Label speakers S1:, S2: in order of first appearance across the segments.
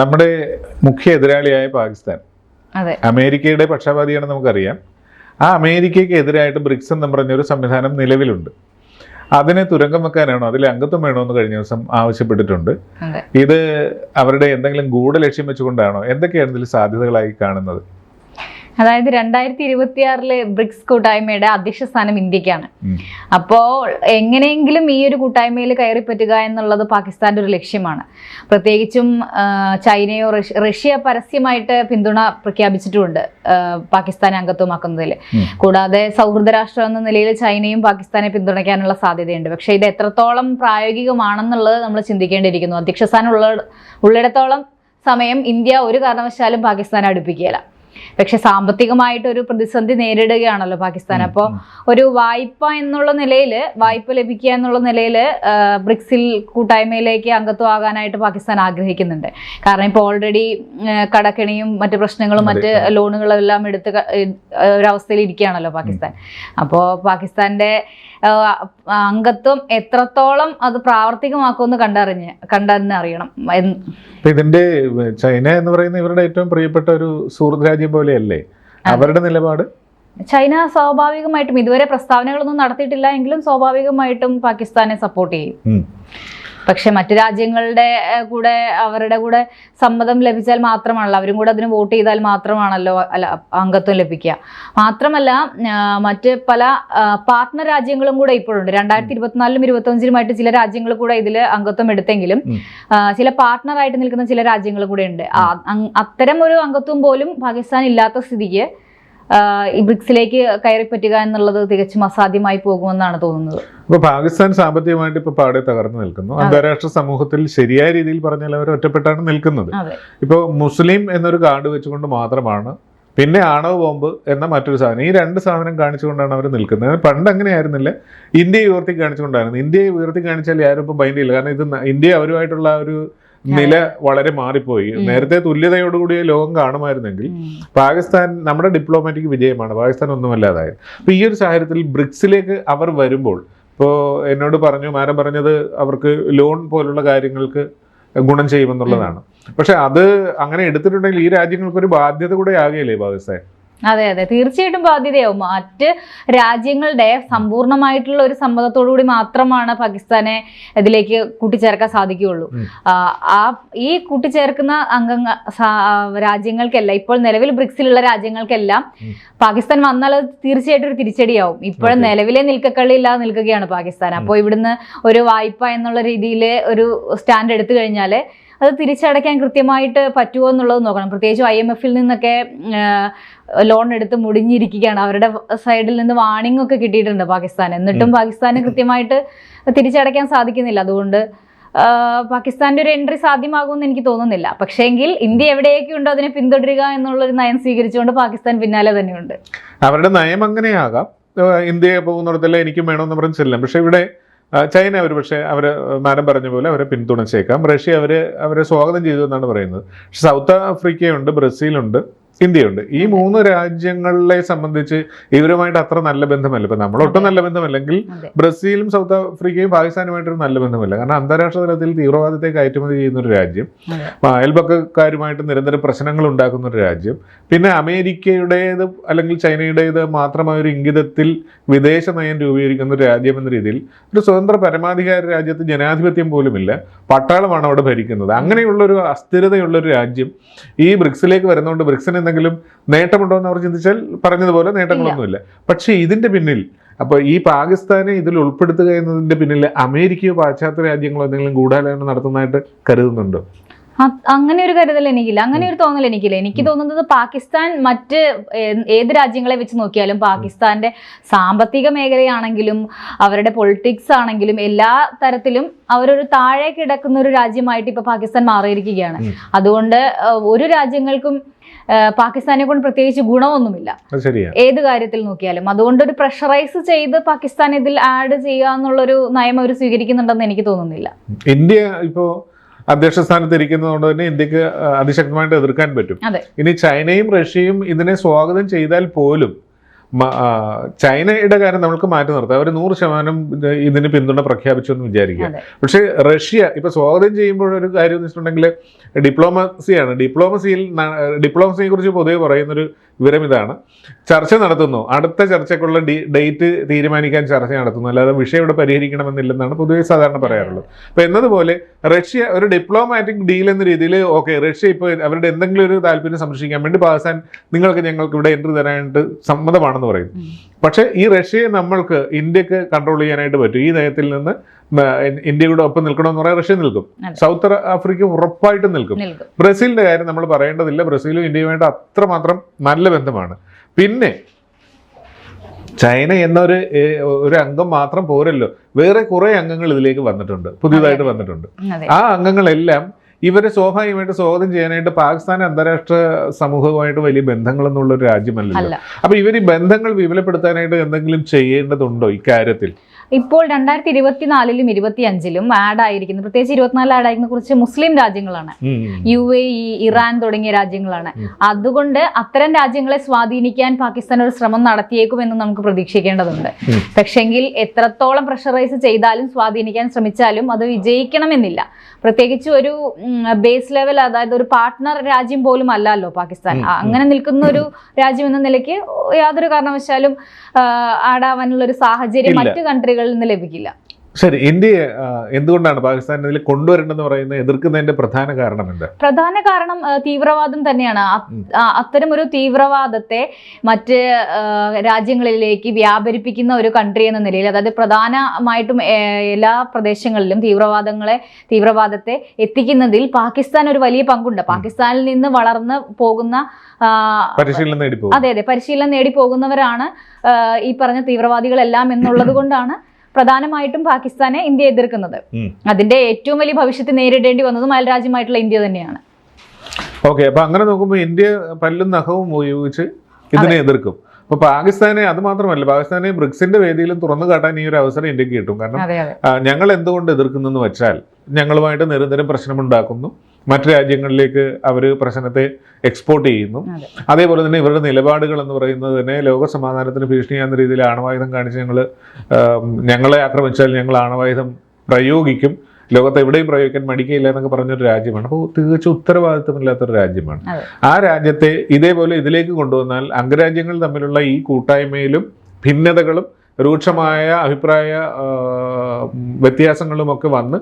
S1: നമ്മുടെ മുഖ്യ എതിരാളിയായ പാകിസ്ഥാൻ. അമേരിക്കയുടെ പക്ഷപാതിയാണെന്ന് നമുക്കറിയാം. ആ അമേരിക്കയ്ക്ക് എതിരായിട്ട് ബ്രിക്സ് എന്ന് പറഞ്ഞൊരു സംവിധാനം നിലവിലുണ്ട്. അതിനെ തുരങ്കം വെക്കാനാണോ അതിൽ അംഗത്വം വേണോ എന്ന് കഴിഞ്ഞ ദിവസം ആവശ്യപ്പെട്ടിട്ടുണ്ട്. ഇത് അവരുടെ എന്തെങ്കിലും ഗൂഢലക്ഷ്യം വെച്ചുകൊണ്ടാണോ എന്തൊക്കെയാണ് ഇതിൽ സാധ്യതകളായി കാണുന്നത്?
S2: അതായത് രണ്ടായിരത്തി ഇരുപത്തിയാറിലെ ബ്രിക്സ് കൂട്ടായ്മയുടെ അധ്യക്ഷ സ്ഥാനം ഇന്ത്യക്കാണ്. അപ്പോൾ എങ്ങനെയെങ്കിലും ഈ ഒരു കൂട്ടായ്മയിൽ കയറി പറ്റുക എന്നുള്ളത് പാകിസ്ഥാന്റെ ഒരു ലക്ഷ്യമാണ്. പ്രത്യേകിച്ചും ചൈനയോ റഷ്യ പരസ്യമായിട്ട് പിന്തുണ പ്രഖ്യാപിച്ചിട്ടുമുണ്ട് പാകിസ്ഥാൻ പാകിസ്ഥാനെ അംഗത്വമാക്കുന്നതിൽ കൂടാതെ സൗഹൃദ രാഷ്ട്രം എന്ന നിലയിൽ ചൈനയും പാകിസ്ഥാനെ പിന്തുണയ്ക്കാനുള്ള സാധ്യതയുണ്ട്. പക്ഷേ ഇത് എത്രത്തോളം പ്രായോഗികമാണെന്നുള്ളത് നമ്മൾ ചിന്തിക്കേണ്ടിയിരിക്കുന്നു. അധ്യക്ഷ സ്ഥാനം ഉള്ള ഉള്ളിടത്തോളം സമയം ഇന്ത്യ ഒരു കാരണവശാലും പാകിസ്ഥാനെ അടുപ്പിക്കുകയില്ല. പക്ഷെ സാമ്പത്തികമായിട്ട് ഒരു പ്രതിസന്ധി നേരിടുകയാണല്ലോ പാകിസ്ഥാൻ. അപ്പോൾ ഒരു വായ്പ എന്നുള്ള നിലയിൽ വായ്പ ലഭിക്കുക എന്നുള്ള നിലയിൽ ബ്രിക്സിൽ കൂട്ടായ്മയിലേക്ക് അംഗത്വമാകാനായിട്ട് പാകിസ്ഥാൻ ആഗ്രഹിക്കുന്നുണ്ട്. കാരണം ഇപ്പോൾ ഓൾറെഡി കടക്കെണിയും മറ്റു പ്രശ്നങ്ങളും മറ്റ് ലോണുകളും എല്ലാം എടുത്ത് ഒരവസ്ഥയിൽ ഇരിക്കുകയാണല്ലോ പാകിസ്ഥാൻ. അപ്പോൾ പാകിസ്ഥാന്റെ അംഗത്വം എത്രത്തോളം അത് പ്രാവർത്തികമാക്കുമെന്ന് കണ്ടറിഞ്ഞ് കണ്ടെന്ന് അറിയണം
S1: ഇതിന്റെ ചൈന എന്ന് പറയുന്ന ഇവരുടെ ഏറ്റവും പ്രിയപ്പെട്ട ഒരു സുഹൃത്ത് രാജ്യം പോലെയല്ലേ? അവരുടെ നിലപാട്?
S2: ചൈന സ്വാഭാവികമായിട്ടും ഇതുവരെ പ്രസ്താവനകളൊന്നും നടത്തിയിട്ടില്ല എങ്കിലും സ്വാഭാവികമായിട്ടും പാകിസ്ഥാനെ സപ്പോർട്ട് ചെയ്യും. പക്ഷെ മറ്റു രാജ്യങ്ങളുടെ കൂടെ അവരുടെ കൂടെ സമ്മതം ലഭിച്ചാൽ മാത്രമാണല്ലോ അവരും കൂടെ അതിന് വോട്ട് ചെയ്താൽ മാത്രമാണല്ലോ അല്ല അംഗത്വം ലഭിക്കുക. മാത്രമല്ല മറ്റ് പല പാർട്ട്ണർ രാജ്യങ്ങളും കൂടെ ഇപ്പോഴുണ്ട്. രണ്ടായിരത്തി ഇരുപത്തിനാലിലും ഇരുപത്തഞ്ചിലുമായിട്ട് ചില രാജ്യങ്ങൾ കൂടെ ഇതിൽ അംഗത്വം എടുത്തെങ്കിലും ചില പാർട്ട്ണറായിട്ട് നിൽക്കുന്ന ചില രാജ്യങ്ങൾ കൂടെ ഉണ്ട്. അത്തരം ഒരു അംഗത്വം പോലും പാകിസ്ഥാൻ ഇല്ലാത്ത സ്ഥിതിക്ക് ഈ ബ്രിക്സിലേക്ക് കയറി പറ്റുക എന്നുള്ളത് തികച്ചും അസാധ്യമായി പോകുമെന്നാണ് തോന്നുന്നത്.
S1: ഇപ്പൊ പാകിസ്ഥാൻ സാമ്പത്തികമായിട്ട് ഇപ്പൊ പാടെ തകർന്നു നിൽക്കുന്നു. അന്താരാഷ്ട്ര സമൂഹത്തിൽ ശരിയായ രീതിയിൽ പറഞ്ഞാൽ അവർ ഒറ്റപ്പെട്ടാണ് നിൽക്കുന്നത്.
S2: ഇപ്പൊ
S1: ഇപ്പോൾ മുസ്ലിം എന്നൊരു കാർഡ് വെച്ചുകൊണ്ട് മാത്രമാണ് പിന്നെ ആണവ ബോംബ് എന്ന മറ്റൊരു സാധനം. ഈ രണ്ട് സാധനം കാണിച്ചുകൊണ്ടാണ് അവർ നിൽക്കുന്നത്. പണ്ട് അങ്ങനെയായിരുന്നില്ല ഇന്ത്യയെ ഉയർത്തി കാണിച്ചുകൊണ്ടായിരുന്നു. ഇന്ത്യയെ ഉയർത്തി കാണിച്ചാൽ ആരും ഇപ്പം ബൈൻഡ് ഇല്ല കാരണം ഇത് ഇന്ത്യ അവരുമായിട്ടുള്ള ഒരു നില വളരെ മാറിപ്പോയി. നേരത്തെ തുല്യതയോടുകൂടിയ ലോകം കാണുമായിരുന്നെങ്കിൽ പാകിസ്ഥാൻ നമ്മുടെ ഡിപ്ലോമാറ്റിക് വിജയമാണ്. പാകിസ്ഥാൻ ഒന്നുമല്ലാതായത് അപ്പോൾ ഈ ഒരു സാഹചര്യത്തിൽ ബ്രിക്സിലേക്ക് അവർ വരുമ്പോൾ ഇപ്പോ എന്നോട് പറഞ്ഞു മാരം പറഞ്ഞത് അവർക്ക് ലോൺ പോലുള്ള കാര്യങ്ങൾക്ക് ഗുണം ചെയ്യുമെന്നുള്ളതാണ്. പക്ഷെ അത് അങ്ങനെ എടുത്തിട്ടുണ്ടെങ്കിൽ ഈ രാജ്യങ്ങൾക്ക് ഒരു ബാധ്യത കൂടെ ആകുകയല്ലേ പാകിസ്ഥാൻ.
S2: അതെ അതെ. തീർച്ചയായിട്ടും ബാധ്യതയാവും. മറ്റ് രാജ്യങ്ങളുടെ സമ്പൂർണമായിട്ടുള്ള ഒരു സമ്മതത്തോടു കൂടി മാത്രമാണ് പാകിസ്ഥാനെ ഇതിലേക്ക് കൂട്ടിച്ചേർക്കാൻ സാധിക്കുകയുള്ളൂ. ആ, ഈ കൂട്ടിച്ചേർക്കുന്ന അംഗങ്ങ രാജ്യങ്ങൾക്കെല്ലാം ഇപ്പോൾ നിലവിൽ ബ്രിക്സിലുള്ള രാജ്യങ്ങൾക്കെല്ലാം പാകിസ്ഥാൻ വന്നാൽ തീർച്ചയായിട്ടും ഒരു തിരിച്ചടിയാവും. ഇപ്പോൾ. നിലവിലെ നിൽക്കക്കള്ളിയില്ലാതെ നിൽക്കുകയാണ് പാകിസ്ഥാൻ. അപ്പോൾ ഇവിടുന്ന് ഒരു വായ്പ എന്നുള്ള രീതിയിൽ ഒരു സ്റ്റാൻഡ് എടുത്തു കഴിഞ്ഞാൽ അത് തിരിച്ചടയ്ക്കാൻ കൃത്യമായിട്ട് പറ്റുമോ എന്നുള്ളത് നോക്കണം. പ്രത്യേകിച്ച് ഐ എം എഫിൽ നിന്നൊക്കെ ലോൺ എടുത്ത് മുടിഞ്ഞിരിക്കുകയാണ്. അവരുടെ സൈഡിൽ നിന്ന് വാണിംഗ് ഒക്കെ കിട്ടിയിട്ടുണ്ട് പാകിസ്ഥാൻ എന്നിട്ടും പാകിസ്ഥാന് കൃത്യമായിട്ട് തിരിച്ചടയ്ക്കാൻ സാധിക്കുന്നില്ല. അതുകൊണ്ട് പാകിസ്ഥാന്റെ ഒരു എൻട്രി സാധ്യമാകുമെന്ന് എനിക്ക് തോന്നുന്നില്ല. പക്ഷേങ്കിൽ ഇന്ത്യ എവിടെയൊക്കെ ഉണ്ടോ അതിനെ പിന്തുടരുക എന്നുള്ളൊരു നയം സ്വീകരിച്ചുകൊണ്ട് പാകിസ്ഥാൻ പിന്നാലെ തന്നെയുണ്ട്.
S1: അവരുടെ നയം അങ്ങനെയാകാം. ഇന്ത്യയെ പോകുന്നിടത്തെല്ലാം എനിക്കും വേണമെന്ന് പറഞ്ഞ് ചെല്ലാം. പക്ഷെ ഇവിടെ ചൈന അവർ പക്ഷേ അവർ മാഡം പറഞ്ഞ പോലെ അവരെ പിന്തുണച്ചേക്കാം. റഷ്യ അവരെ അവരെ സ്വാഗതം ചെയ്തു എന്നാണ് പറയുന്നത്. പക്ഷെ സൗത്ത് ആഫ്രിക്കയുണ്ട് ബ്രസീലുണ്ട്. ഇന്ത്യയുണ്ട്. ഈ മൂന്ന് രാജ്യങ്ങളെ സംബന്ധിച്ച് ഇവരുമായിട്ട് അത്ര നല്ല ബന്ധമല്ല. ഇപ്പൊ നമ്മളൊട്ടും നല്ല ബന്ധമല്ലെങ്കിൽ ബ്രസീലും സൗത്ത് ആഫ്രിക്കയും പാകിസ്ഥാനുമായിട്ടൊരു നല്ല ബന്ധമല്ല. കാരണം അന്താരാഷ്ട്ര തലത്തിൽ തീവ്രവാദത്തെ കയറ്റുമതി ചെയ്യുന്ന ഒരു രാജ്യം അയൽപക്കക്കാരുമായിട്ട് നിരന്തരം പ്രശ്നങ്ങൾ ഉണ്ടാക്കുന്ന ഒരു രാജ്യം. പിന്നെ അമേരിക്കയുടേത് അല്ലെങ്കിൽ ചൈനയുടേത് മാത്രമായ ഒരു ഇംഗിതത്തിൽ വിദേശ നയം രൂപീകരിക്കുന്ന ഒരു രാജ്യം എന്ന രീതിയിൽ ഒരു സ്വതന്ത്ര പരമാധികാര രാജ്യത്ത് ജനാധിപത്യം പോലുമില്ല. പട്ടാളമാണ് അവിടെ ഭരിക്കുന്നത്. അങ്ങനെയുള്ള ഒരു അസ്ഥിരതയുള്ള ഒരു രാജ്യം ഈ ബ്രിക്സിലേക്ക് വരുന്നതുകൊണ്ട് ബ്രിക്സിന് എന്തെങ്കിലും നേട്ടമുണ്ടോ എന്ന് അവർ ചിന്തിച്ചാൽ പറഞ്ഞതുപോലെ നേട്ടങ്ങളൊന്നുമില്ല. പക്ഷേ ഇതിന്റെ പിന്നിൽ അപ്പോൾ ഈ പാകിസ്ഥാനെ ഇതിൽ ഉൾപ്പെടുത്തുക എന്നതിന്റെ പിന്നിൽ അമേരിക്കയോ പാശ്ചാത്യ രാജ്യങ്ങളോ എന്തെങ്കിലും ഗൂഢാലോചന നടത്തുന്നതായിട്ട് കരുതുന്നുണ്ടോ?
S2: അങ്ങനെ ഒരു കരുതൽ എനിക്കില്ല. അങ്ങനെ ഒരു തോന്നൽ എനിക്കില്ല. എനിക്ക് തോന്നുന്നത് പാകിസ്ഥാൻ മറ്റ് ഏത് രാജ്യങ്ങളെ വെച്ച് നോക്കിയാലും പാകിസ്ഥാന്റെ സാമ്പത്തിക മേഖലയാണെങ്കിലും അവരുടെ പൊളിറ്റിക്സ് ആണെങ്കിലും എല്ലാ തരത്തിലും അവരൊരു താഴെ കിടക്കുന്ന ഒരു രാജ്യമായിട്ട് ഇപ്പൊ പാകിസ്ഥാൻ മാറിയിരിക്കുകയാണ്. അതുകൊണ്ട് ഒരു രാജ്യങ്ങൾക്കും പാകിസ്ഥാനെ കൊണ്ട് പ്രത്യേകിച്ച് ഗുണമൊന്നുമില്ല. ഏത് കാര്യത്തിൽ നോക്കിയാലും. അതുകൊണ്ട് ഒരു പ്രഷറൈസ് ചെയ്ത് പാകിസ്ഥാൻ ഇതിൽ ആഡ് ചെയ്യുക എന്നുള്ളൊരു നയം അവർ സ്വീകരിക്കുന്നുണ്ടെന്ന് എനിക്ക് തോന്നുന്നില്ല.
S1: ഇന്ത്യ ഇപ്പോ അധ്യക്ഷ സ്ഥാനത്ത് ഇരിക്കുന്നതുകൊണ്ട് തന്നെ ഇന്ത്യയ്ക്ക് അതിശക്തമായിട്ട് എതിർക്കാൻ പറ്റും. ഇനി ചൈനയും റഷ്യയും ഇതിനെ സ്വാഗതം ചെയ്താൽ പോലും ചൈനയുടെ കാര്യം നമ്മൾക്ക് മാറ്റി നിർത്താം. അവർ നൂറ് ശതമാനം ഇത് ഇതിന് പിന്തുണ പ്രഖ്യാപിച്ചു എന്ന് വിചാരിക്കുക. പക്ഷേ റഷ്യ ഇപ്പൊ സ്വാഗതം ചെയ്യുമ്പോൾ ഒരു കാര്യം എന്ന് വെച്ചിട്ടുണ്ടെങ്കിൽ ഡിപ്ലോമസിയാണ്. ഡിപ്ലോമസിയിൽ ഡിപ്ലോമസിയെ കുറിച്ച് പൊതുവെ പറയുന്നൊരു വിവരം ഇതാണ്. ചർച്ച നടത്തുന്നു. അടുത്ത ചർച്ചയ്ക്കുള്ള ഡേറ്റ് തീരുമാനിക്കാൻ ചർച്ച നടത്തുന്നു. അല്ലാതെ വിഷയം ഇവിടെ പരിഹരിക്കണമെന്നില്ലെന്നാണ് പൊതുവെ സാധാരണ പറയാറുള്ളത്. അപ്പൊ എന്നതുപോലെ റഷ്യ ഒരു ഡിപ്ലോമാറ്റിക് ഡീൽ എന്ന രീതിയിൽ ഓക്കെ റഷ്യ ഇപ്പോൾ അവരുടെ എന്തെങ്കിലും ഒരു താല്പര്യം സംരക്ഷിക്കാൻ വേണ്ടി പാകിസ്ഥാൻ നിങ്ങൾക്ക് ഞങ്ങൾക്ക് ഇവിടെ എൻട്രി തരാനായിട്ട് സമ്മതമാണെന്ന് പറയും
S2: ഉം.
S1: പക്ഷേ ഈ റഷ്യയെ നമ്മൾക്ക് ഇന്ത്യയ്ക്ക് കൺട്രോൾ ചെയ്യാനായിട്ട് പറ്റും. ഈ നയത്തിൽ നിന്ന് ഇന്ത്യയുടെ ഒപ്പം നിൽക്കണമെന്ന് പറയാൻ റഷ്യ നിൽക്കും. സൗത്ത് ആഫ്രിക്ക ഉറപ്പായിട്ടും നിൽക്കും. ബ്രസീലിന്റെ കാര്യം നമ്മൾ പറയേണ്ടതില്ല. ബ്രസീലും ഇന്ത്യയുമായിട്ട് അത്രമാത്രം നല്ല ബന്ധമാണ്. പിന്നെ ചൈന എന്നൊരു ഒരു അംഗം മാത്രം പോരല്ലോ. വേറെ കുറെ അംഗങ്ങൾ ഇതിലേക്ക് വന്നിട്ടുണ്ട്. പുതിയതായിട്ട് വന്നിട്ടുണ്ട്. ആ അംഗങ്ങളെല്ലാം ഇവരെ സ്വാഭാവികമായിട്ട് സ്വാഗതം ചെയ്യാനായിട്ട് പാകിസ്ഥാൻ അന്താരാഷ്ട്ര സമൂഹവുമായിട്ട് വലിയ ബന്ധങ്ങളൊന്നുള്ള ഒരു രാജ്യമല്ലല്ലോ. അപ്പൊ ഇവർ ഈ ബന്ധങ്ങൾ വിപുലപ്പെടുത്താനായിട്ട് എന്തെങ്കിലും ചെയ്യേണ്ടതുണ്ടോ ഇക്കാര്യത്തിൽ
S2: ഇപ്പോൾ രണ്ടായിരത്തി ഇരുപത്തിനാലിലും ഇരുപത്തി അഞ്ചിലും ആഡ് ആയിരിക്കുന്നത് പ്രത്യേകിച്ച് ഇരുപത്തിനാലിൽ ആഡ് ആയിരിക്കുന്ന കുറച്ച് മുസ്ലിം രാജ്യങ്ങളാണ്. യു എ ഇ ഇറാൻ തുടങ്ങിയ രാജ്യങ്ങളാണ്. അതുകൊണ്ട് അത്തരം രാജ്യങ്ങളെ സ്വാധീനിക്കാൻ പാകിസ്ഥാൻ ഒരു ശ്രമം നടത്തിയേക്കുമെന്ന് നമുക്ക് പ്രതീക്ഷിക്കേണ്ടതുണ്ട്. പക്ഷെങ്കിൽ എത്രത്തോളം പ്രഷറൈസ് ചെയ്താലും സ്വാധീനിക്കാൻ ശ്രമിച്ചാലും അത് വിജയിക്കണമെന്നില്ല. പ്രത്യേകിച്ച് ഒരു ബേസ് ലെവൽ അതായത് ഒരു പാർട്ട്ണർ രാജ്യം പോലും അല്ലല്ലോ പാകിസ്ഥാൻ. അങ്ങനെ നിൽക്കുന്ന ഒരു രാജ്യം എന്ന നിലയ്ക്ക് യാതൊരു കാരണവശാലും ആടാവാനുള്ള ഒരു സാഹചര്യം
S1: മറ്റു
S2: മറ്റു കൺട്രികളിൽ നിന്ന് ലഭിക്കില്ല.
S1: ശരി ഇന്ത്യ എന്തുകൊണ്ടാണ് പാകിസ്ഥാൻ ഇതിൽ കൊണ്ടുവരേണ്ടെന്ന് പറയുന്നത് എതിർക്കുന്നതിന്റെ പ്രധാന കാരണം എന്താ?
S2: പ്രധാന കാരണം തീവ്രവാദം തന്നെയാണ്. അത്തരം ഒരു തീവ്രവാദത്തെ മറ്റ് രാജ്യങ്ങളിലേക്ക് വ്യാപരിപ്പിക്കുന്ന ഒരു കൺട്രി എന്ന നിലയിൽ അതായത് പ്രധാനമായിട്ടും എല്ലാ പ്രദേശങ്ങളിലും തീവ്രവാദങ്ങളെ തീവ്രവാദത്തെ എത്തിക്കുന്നതിൽ പാകിസ്ഥാൻ ഒരു വലിയ പങ്കുണ്ട്. പാകിസ്ഥാനിൽ നിന്ന് വളർന്ന് പോകുന്ന
S1: പരിശീലനം നേടി
S2: അതെ അതെ പരിശീലനം നേടി പോകുന്നവരാണ് ഈ പറഞ്ഞ തീവ്രവാദികളെല്ലാം എന്നുള്ളത് കൊണ്ടാണ് പ്രധാനമായിട്ടും പാകിസ്ഥാനെ ഇന്ത്യ എതിർക്കുന്നത്. അതിന്റെ ഏറ്റവും വലിയ ഭവിഷ്യത്ത് നേരിടേണ്ടി വന്നതും അയൽരാജ്യമായിട്ടുള്ള ഇന്ത്യ തന്നെയാണ്.
S1: ഓക്കെ അപ്പൊ അങ്ങനെ നോക്കുമ്പോൾ ഇന്ത്യ പല്ലും നഖവും ഉപയോഗിച്ച് ഇതിനെ എതിർക്കും. അപ്പൊ പാകിസ്ഥാനെ അത് മാത്രമല്ല പാകിസ്ഥാനെ ബ്രിക്സിന്റെ വേദിയിലും തുറന്നു കാട്ടാൻ ഈ ഒരു അവസരം ഇന്ത്യയ്ക്ക് കിട്ടും. കാരണം ഞങ്ങൾ എന്തുകൊണ്ട് എതിർക്കുന്നെന്ന് വെച്ചാൽ ഞങ്ങളുമായിട്ട് നിരന്തരം പ്രശ്നമുണ്ടാക്കുന്നു. മറ്റു രാജ്യങ്ങളിലേക്ക് അവർ പ്രശ്നത്തെ എക്സ്പോർട്ട് ചെയ്യുന്നു. അതേപോലെ തന്നെ ഇവരുടെ നിലപാടുകൾ എന്ന് പറയുന്നത് തന്നെ ലോക സമാധാനത്തിന് ഭീഷണിയാകുന്ന രീതിയിൽ ആണവായുധം കാണിച്ച് ഞങ്ങൾ ഞങ്ങളെ ആക്രമിച്ചാൽ ഞങ്ങൾ ആണവായുധം പ്രയോഗിക്കും. ലോകത്ത് എവിടെയും പ്രയോഗിക്കാൻ മടിക്കയില്ല എന്നൊക്കെ പറഞ്ഞൊരു രാജ്യമാണ്. അപ്പോൾ തികച്ചും ഉത്തരവാദിത്തമില്ലാത്തൊരു രാജ്യമാണ്. ആ രാജ്യത്തെ ഇതേപോലെ ഇതിലേക്ക് കൊണ്ടുവന്നാൽ അംഗരാജ്യങ്ങൾ തമ്മിലുള്ള ഈ കൂട്ടായ്മയിലും ഭിന്നതകളും രൂക്ഷമായ അഭിപ്രായ വ്യത്യാസങ്ങളുമൊക്കെ വന്ന്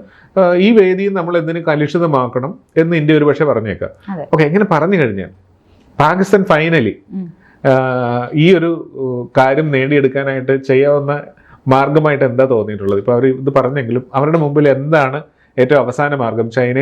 S1: ഈ വേദിയും നമ്മൾ എന്തിനു കലുഷിതമാക്കണം എന്ന് ഇന്ത്യ ഒരു പക്ഷേ പറഞ്ഞേക്കാം. ഓക്കെ ഇങ്ങനെ പറഞ്ഞു കഴിഞ്ഞാൽ പാകിസ്ഥാൻ ഫൈനലി ഈ ഒരു കാര്യം നേടിയെടുക്കാനായിട്ട് ചെയ്യാവുന്ന മാർഗമായിട്ട് എന്താ തോന്നിയിട്ടുള്ളത്? ഇപ്പൊ അവർ ഇത് പറഞ്ഞെങ്കിലും അവരുടെ മുമ്പിൽ എന്താണ് ഏറ്റവും അവസാന മാർഗം ചൈന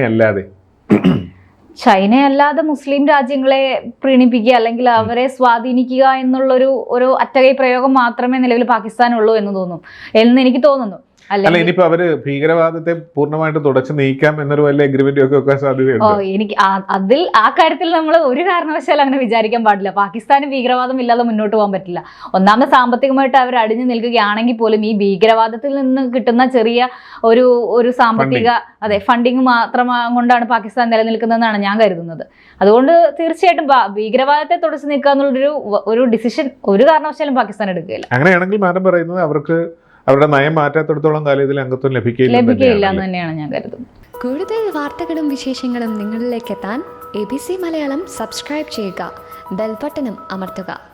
S1: അല്ലാതെ
S2: ചൈന അല്ലാതെ മുസ്ലിം രാജ്യങ്ങളെ പ്രീണിപ്പിക്കുക അല്ലെങ്കിൽ അവരെ സ്വാധീനിക്കുക എന്നുള്ളൊരു ഒരു അറ്റകൈ പ്രയോഗം മാത്രമേ നിലവിൽ പാകിസ്ഥാനുള്ളൂ എന്ന് തോന്നും. എന്ന് എനിക്ക് തോന്നുന്നു.
S1: അല്ല ഇനിയിപ്പോ അവർ ഭീകരവാദത്തെ പൂർണമായിട്ട് തുടച്ചു നീക്കാം എന്നൊരു വലിയ അഗ്രിമെന്റ് ഒക്കെ വെക്കാൻ
S2: ഓ
S1: സാധ്യതയുണ്ട്
S2: എനിക്ക് അതിൽ ആ കാര്യത്തിൽ നമ്മൾ ഒരു കാരണവശാലും അങ്ങനെ വിചാരിക്കാൻ പാടില്ല. പാകിസ്ഥാന് ഭീകരവാദം ഇല്ലാതെ മുന്നോട്ട് പോകാൻ പറ്റില്ല. ഒന്നാമത് സാമ്പത്തികമായിട്ട് അവർ അടിഞ്ഞു നിൽക്കുകയാണെങ്കിൽ പോലും ഈ ഭീകരവാദത്തിൽ നിന്ന് കിട്ടുന്ന ചെറിയ ഒരു ഒരു സാമ്പത്തിക അതെ ഫണ്ടിങ് മാത്രം കൊണ്ടാണ് പാകിസ്ഥാൻ നിലനിൽക്കുന്നതെന്നാണ് ഞാൻ കരുതുന്നത്. അതുകൊണ്ട് തീർച്ചയായിട്ടും ഭീകരവാദത്തെ തുടച്ചു നീക്കുക എന്നുള്ളൊരു ഒരു ഡിസിഷൻ ഒരു കാരണവശാലും പാകിസ്ഥാൻ എടുക്കുകയില്ല.
S1: അങ്ങനെയാണെങ്കിൽ മാഡം പറയുന്നത് അവർക്ക് അവരുടെ നയം മാറ്റാത്തിടത്തോളം കാലം ഇതിൽ അംഗത്വം ലഭിക്കില്ല
S2: ലഭിക്കുകയില്ല തന്നെയാണ്. ഞാൻ കരുതുന്നത്.
S3: കൂടുതൽ വാർത്തകളും വിശേഷങ്ങളും നിങ്ങളിലേക്ക് എത്താൻ A B C Malayalam subscribe ചെയ്യുക. ബെൽബട്ടനും അമർത്തുക.